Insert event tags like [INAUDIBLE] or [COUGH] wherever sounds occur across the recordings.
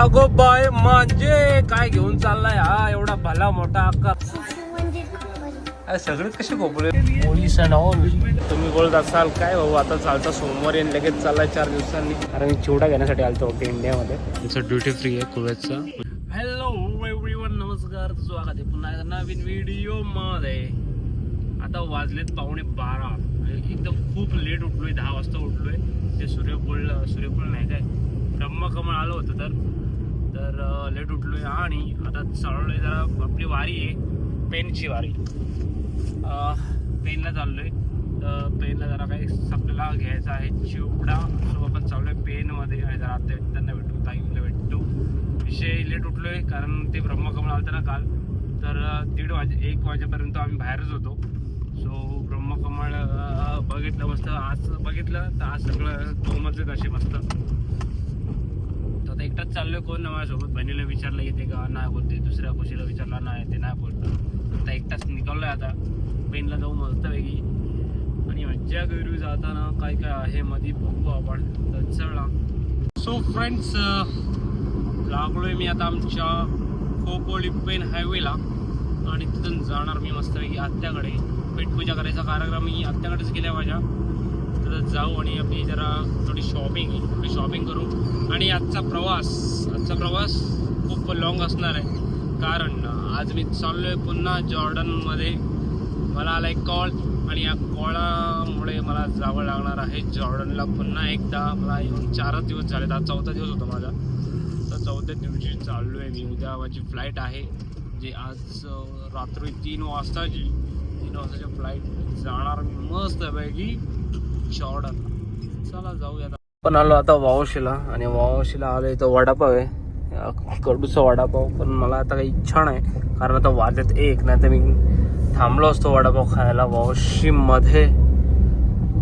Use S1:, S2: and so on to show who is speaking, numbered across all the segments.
S1: अगो बाय म्हणजे काय घेऊन चाललाय? हा एवढा भला मोठा आकार अरे सगळेच कसे खोपले? पोलीस अँड ऑल तुम्ही बोलत असाल काय भाऊ आता चालता सोमवारी आणि लगेच चाललाय चार दिवसांनी. कारण मी चिवडा घेण्यासाठी आलतो होते इंडियामध्ये. त्याचं ड्युटी फ्री आहे कुवेतचा. हॅलो एव्हरीवन नमस्कार. स्वागत आहे. पुन्हा एकदा नवीन व्हिडिओमध्ये आता वाजलेत पावणे बारा. एकदम खूप लेट उठलोय दहा वाजता उठलोय. ते सूर्यफूल सूर्यफूल नाही काय ब्रह्मकमळ आलं होतं तर. तर लेट उठलोय आणि आता चाललोय जरा आपली वारी आहे पेनची वारी. पेनला चाललोय. तर पेनला जरा काही आपल्याला घ्यायचा आहे चिवडा. सो आपण चाललोय पेनमध्ये आणि जरा आता त्यांना भेटू ताईला भेटतो विषय लेट उठलोय कारण ते ब्रह्मकमळ आलं ना काल. तर दीड वाजे एक वाजेपर्यंत आम्ही बाहेरच होतो. सो ब्रह्मकमळ बघितलं मस्त. आज बघितलं तर आज सगळं दोमच असे मस्त. तर आता चाललोय कोण ना माझ्यासोबत? बहिणीला विचारलं येते का नाही बोलते. दुसऱ्या खुशीला विचारला नाही ते नाही बोलतं. आता एकटाच निघालोय आता. पेनला जाऊ मस्त वेगळी आणि मज्जा करू जाताना काय काय आहे मध्ये बघू आपण. तर चला. सो फ्रेंड्स लागलोय मी आता आमच्या खोपोली पेन हायवेला आणि तिथून जाणार मी मस्तपैकी आत्याकडे. पेटपूजा करायचा कार्यक्रम मी आत्याकडेच केला माझ्या. जाऊ आणि आपली जरा थोडी शॉपिंग थोडी शॉपिंग करू. आणि आजचा प्रवास आजचा प्रवास खूप लॉंग असणार आहे. कारण आज मी चाललो आहे पुन्हा जॉर्डनमध्ये. मला आला एक कॉल आणि या कॉळामुळे मला जावं लागणार आहे जॉर्डनला पुन्हा एकदा. मला येऊन चारच दिवस झाले आज चौथा दिवस होता माझा. तर चौथ्या दिवशी चाललो आहे मी. उद्या माझी फ्लाईट आहे. जे आज रात्री तीन वाजताची तीन वाजताची फ्लाईट जाणार मी मस्तपैकी जॉर्डन चला जाऊया पण आलो आता वावशीला आणि वावशीला आलो इथं वडापाव आहे. कडूचा वडापाव पण मला आता काही इच्छा नाही कारण आता वाजत एक नाही तर मी थांबलो असतो वडापाव खायला वावशीमध्ये.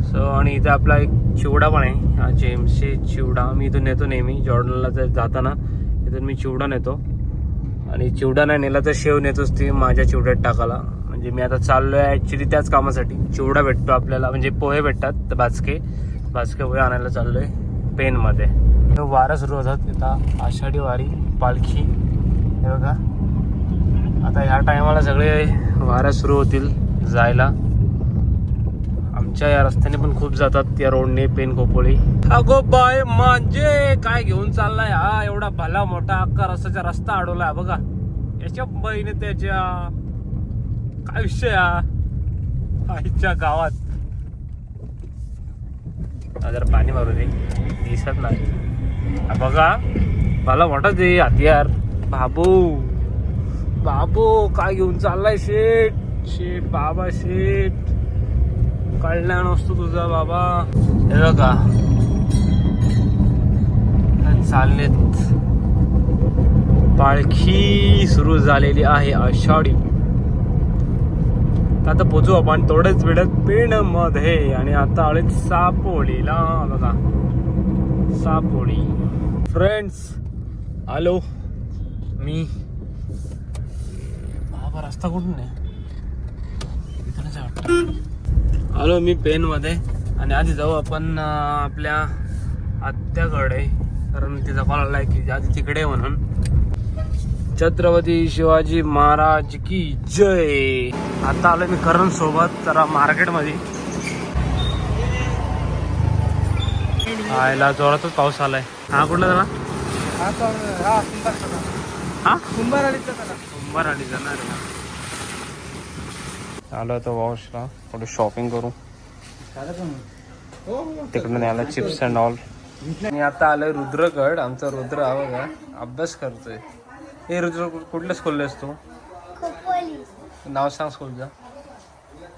S1: सो आणि इथं आपला एक चिवडा पण आहे. जेमसे चिवडा. मी इथून नेतो नेहमी जॉर्डनला जर जाताना. इथून मी चिवडा नेतो. आणि चिवडा नाही नेला तर शेव नेतोच ती माझ्या चिवड्यात टाकायला. म्हणजे मी आता चाललोय ऍक्च्युली त्याच कामासाठी. चिवडा भेटतो आपल्याला म्हणजे पोहे भेटतात भाजके भाजके पोहे आणायला चाललोय पेनमध्ये. वारा सुरू होतात. आता आषाढी वारी पालखी. हे बघा. आता ह्या टायमाला सगळे वाऱ्या सुरू होतील जायला. आमच्या या रस्त्याने पण खूप जातात या रोडने पेन खोपोळी. अगो बाय म्हणजे काय घेऊन चाललाय? हा एवढा भला मोठा अख्खा रस्त्याचा रस्ता अडवलाय. बघा. याच्या बहिणी त्याच्या काय विषय हा? आईच्या गावात. हा जरा पाणी मारू दे. दिसत नाही. बघा. मला वाटत दे हतियार. बाबू. बाबू काय घेऊन चाललाय शेट शेट बाबा शेट कळल्या नसतो तुझा बाबा. हे बघा. चाललेत. पालखी सुरू झालेली आहे आषाढी. आता पोचू आपण थोडेच वेळात पेणमध्ये आणि आता आले सापोळीला बघा सापोळी फ्रेंड्स आलो. मी. बाबा रस्ता कुठून आहे? आलो मी पेन मध्ये आणि आधी जाऊ आपण आपल्या आत्याकडे. कारण तिचा कॉल आलाय की आधी तिकडे म्हणून. छत्रपती शिवाजी महाराज की जय. आता आलोय मी करण सोबत जरा मार्केटमध्ये आयला जोरातच पाऊस आलाय. हा कुठला जरा हा आली जाणार आलो आता वॉशला थोडी शॉपिंग करू. तिकडून यायला चिप्स अँड ऑल. मी आता आलोय रुद्रगड आमचा रुद्र हा बघा अभ्यास करतोय. हे रुद्र कुठल्या स्कूलला असतो
S2: खोपोली.
S1: नाव सांग स्कूलचं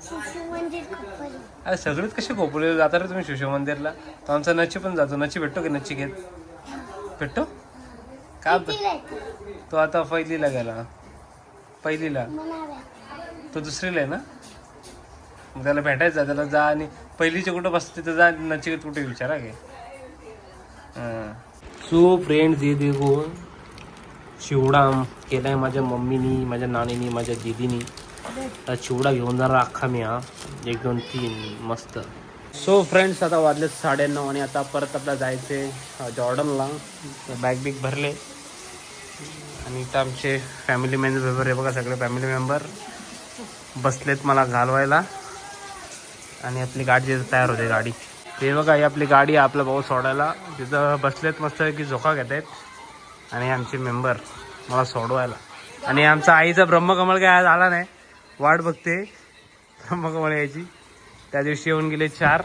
S2: शिशु मंदिर खोपोली.
S1: अरे सगळेच कसे खोपले? जाता रे तुम्ही शिशु मंदिरला. तो आमचा नची पण जातो. नची भेटतो की नची घेत? भेटतो? का
S2: कितीला?
S1: तो आता पहिलीला गेला. पहिलीला. तो दुसरीला आहे ना? मग त्याला भेटायचं त्याला जा आणि पहिलीचे कुठं बसतं तिथं जा नचिकेत कुठे विचारा घे सो फ्रेंड्स हे देखो चिवडा केलाय माझ्या मम्मीनी माझ्या नानीनी माझ्या दिदीनी. आता चिवडा घेऊन जाणार अख्खा मी हा. एक दोन तीन मस्त. सो फ्रेंड्स आता वाजले साडेनऊ आणि आता परत आपल्याला जायचे जॉर्डनला. बॅग बिग भरले. आणि इथं आमचे फॅमिली मेंबर हे बघा सगळे फॅमिली मेंबर बसलेत मला घालवायला. आणि आपली गाडी तयार होते गाडी. हे बघा ही आपली गाडी आपला भाऊ सोडायला. तिथं बसलेत मस्त की झोका घेत आहेत आणि आमचे मेंबर मला सोडवायला. आणि आमचा आईचा ब्रह्मकमळ काय आज आला नाही. वाट बघते ब्रह्मकमळ यायची. त्या दिवशी येऊन गेले चार.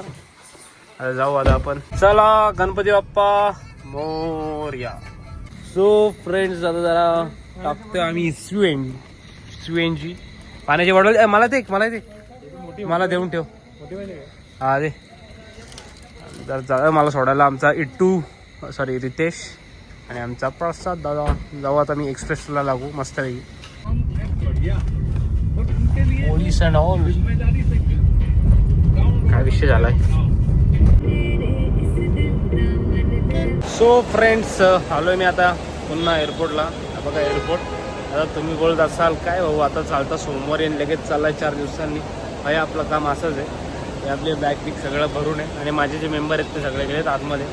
S1: आता जाऊ आता आपण. चला गणपती बाप्पा मोर्या. सो फ्रेंड्स आता जरा टाकतोय आम्ही स्वेन स्वेनची पाण्याची बॉटल मला ते मला ते मला देऊन ठेव. हा दे. जरा जा मला सोडायला आमचा इट्टू सॉरी रितेश. आणि आमचा प्रसाद दादा जाऊ आता मी एक्सप्रेसला लागू मस्त पोलीस अँड ऑल काय विषय झालाय? सो फ्रेंड्स आलोय मी आता पुन्हा एअरपोर्टला बघा एअरपोर्ट आता तुम्ही बोलत असाल काय भाऊ आता चालता सोमवारी आणि लगेच चाललाय चार दिवसांनी. हे आपलं काम असंच आहे. आपले बॅग बिग सगळं भरून आहे. आणि माझे जे मेंबर आहेत ते सगळे गेलेत आतमध्ये.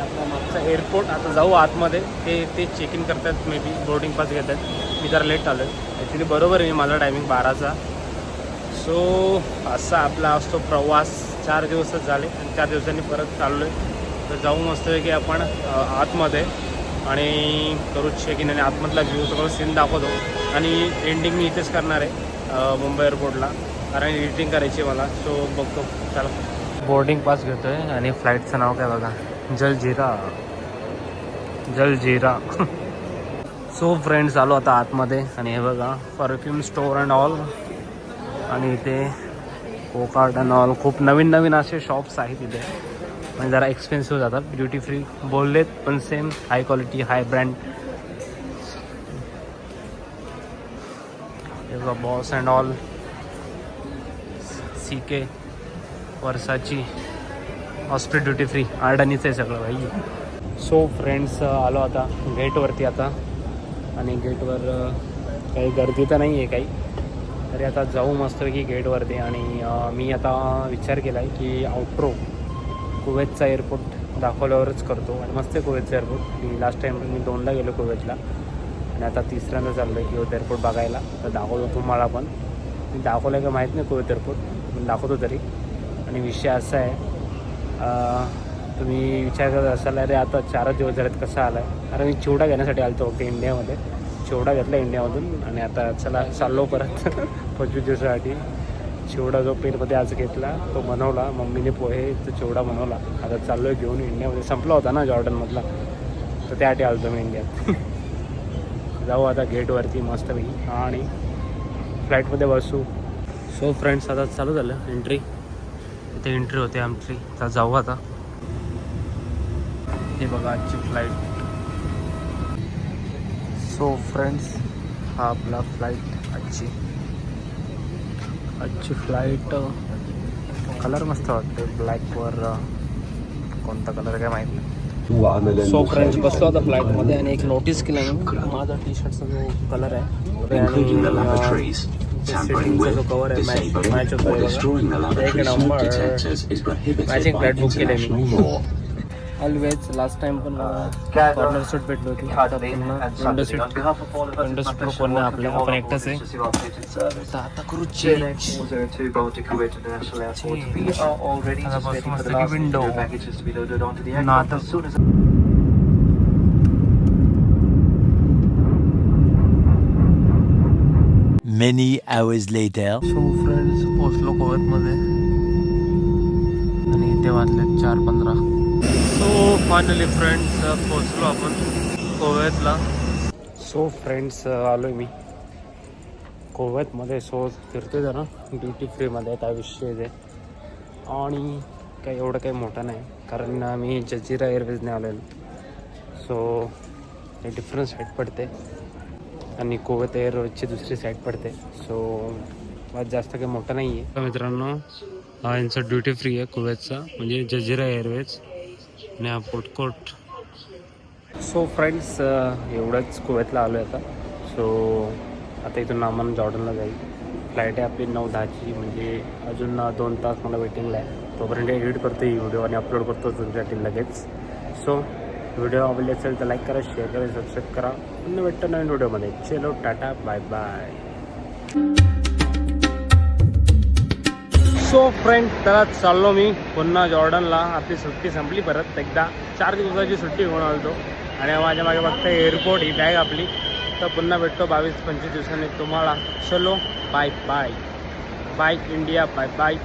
S1: आपला मागचा एअरपोर्ट आता जाऊ आतमध्ये. ते ते चेक इन करतात मे बी बोर्डिंग पास घेतात. मी जरा लेट आलो आहे ॲक्च्युली बरोबर आहे माझा टायमिंग बाराचा. सो असा आपला असतो प्रवास. चार दिवसच झाले आणि चार दिवसांनी परत चाललो आहे तर जाऊ मस्त की आपण आतमध्ये आणि करू चेक इन आणि आतमधला व्ह्यू सगळं सीन दाखवतो. आणि एंडिंग मी इथेच करणार आहे मुंबई एअरपोर्टला कारण एडिटिंग करायची आहे मला. सो बघतो. चला. बोर्डिंग पास घेतो आहे आणि फ्लाईटचं नाव काय बघा? जलजिरा जलजिरा सो फ्रेंड्स आलो आता आतमध्ये. आणि हे बघा परफ्यूम स्टोअर अँड ऑल आणि इथे कोकार्ड अँड ऑल खूप नवीन नवीन असे शॉप्स आहेत इथे. म्हणजे जरा एक्सपेन्सिव्ह जातात. ड्युटी फ्री बोललेत पण same high quality high brand boss and all C K वर्षाची. हॉस्पिटल ड्युटी फ्री आर्डनीचं आहे सगळं भाई. सो फ्रेंड्स आलो आता गेटवरती आता. आणि गेटवर काही गर्दी तर नाही आहे काही. तरी आता जाऊ मस्तपैकी गेटवरती आणि मी आता विचार केला आहे की आउट्रो कुवेतचा एअरपोर्ट दाखवल्यावरच करतो. आणि मस्त आहे कुवेतचा एअरपोर्ट मी लास्ट टाईम मी दोनदा गेलो कुवेतला. आणि आता तिसऱ्यांदा चाललो आहे कुवेत एअरपोर्ट बघायला. तर दाखवतो तुम्हाला पण. मी दाखवलं का माहीत नाही कुवेत एअरपोर्ट दाखवतो तरी. आणि विषय असा आहे तुम्ही विचार करत असाल अरे आता चारच दिवस झालेत कसा आला आहे कारण मी चिवडा घेण्यासाठी आलो होतो इंडियामध्ये. चिवडा घेतला इंडियामधून आणि आता चला चाललो परत. [LAUGHS] पंचवीस दिवसासाठी. चिवडा जो पेनमध्ये आज घेतला तो बनवला. मम्मीने पोहे तो चिवडा बनवला. आता चाललो आहे घेऊन इंडियामध्ये. संपला होता ना जॉर्डनमधला? तर त्यासाठी आलो होतो मी इंडियात. [LAUGHS] जाऊ आता गेटवरती मस्तपैकी. आणि फ्लाईटमध्ये बसू. सो फ्रेंड्स आता चालू झालं एंट्री इथे एंट्री होते आमची. तर जाऊ आता. हे बघा आजची फ्लाईट सो फ्रेंड्स हा आपला फ्लाईट आजची. आजची फ्लाईट कलर मस्त वाटते ब्लॅकवर कोणता कलर काय माहीत नाही. सो फ्रेंड्स बसलो होता फ्लाईटमध्ये आणि एक नोटीस केलं मी. माझा टी शर्टचा जो कलर आहे.
S3: Including the
S1: आणि, अं,
S3: lavatories. Tampering
S1: सेटिंगचा
S3: with,
S1: जो कवर आहे मॅच
S3: disabling,
S1: मॅच होतो
S3: or
S1: आहे
S3: destroying the
S1: बघा. एक
S3: lavatory smoke
S1: number
S3: detectors is prohibited
S1: Matching
S3: by
S1: flight book केलंय मी.
S3: international law.
S1: Always last time पण कॉर्नर सीट भेटली होती आता पुन्हा विंडो सीट विंडो सीट कोण नाही आपल्या आपण एकटाच आहे तर आता करू चेंज आता बसू मस्त की विंडो ना आता
S4: Many hours later.
S1: So friends पोचलो कोवतमध्ये आणि इथे वाजले चार पंधरा. सो फायनली फ्रेंड्स पोचलो आपण कोवतला सो फ्रेंड्स आलो मी. कोवतमध्ये सो फिरतोय जरा. ड्युटी फ्रीमध्ये काय विषय आहे आणि काही एवढं काही मोठं नाही. कारण आम्ही जजिरा एअरवेजने आलेलो. सो हे डिफरंट साईड पडते. आणि कोवत एअरवेजची दुसरी साईड पडते. सो आज जास्त काही मोठं नाही आहे मित्रांनो हा यांचा ड्युटी फ्री आहे कुवेतचा. म्हणजे जजिरा एअरवेज आणि हा पोटकोट सो फ्रेंड्स एवढंच कुवेतला आलो आहे आता. सो आता इथून नामान जॉर्डनला जाईल. फ्लाईट आहे आपली नऊ दहाची म्हणजे अजून दोन तास मला वेटिंगला आहे. तोपर्यंत एडिट करतो ही व्हिडिओ आणि अपलोड करतो तुमच्यासाठी लगेच. सो व्हिडिओ आवडले असेल तर लाईक करा शेअर करा सबस्क्राईब करा. पुन्हा भेटतो नवीन व्हिडिओमध्ये. चलो tata bye bye so friend तर चाललो मी पुन्हा जॉर्डनला. आपली सुट्टी संपली परत एकदा. चार दिवसाची सुट्टी होऊन आलो आणि माझ्या मागे बघता एअरपोर्ट ही बॅग आपली. तर पुन्हा भेटतो बावीस पंचवीस दिवसांनी तुम्हाला. चलो bye bye bye India bye bye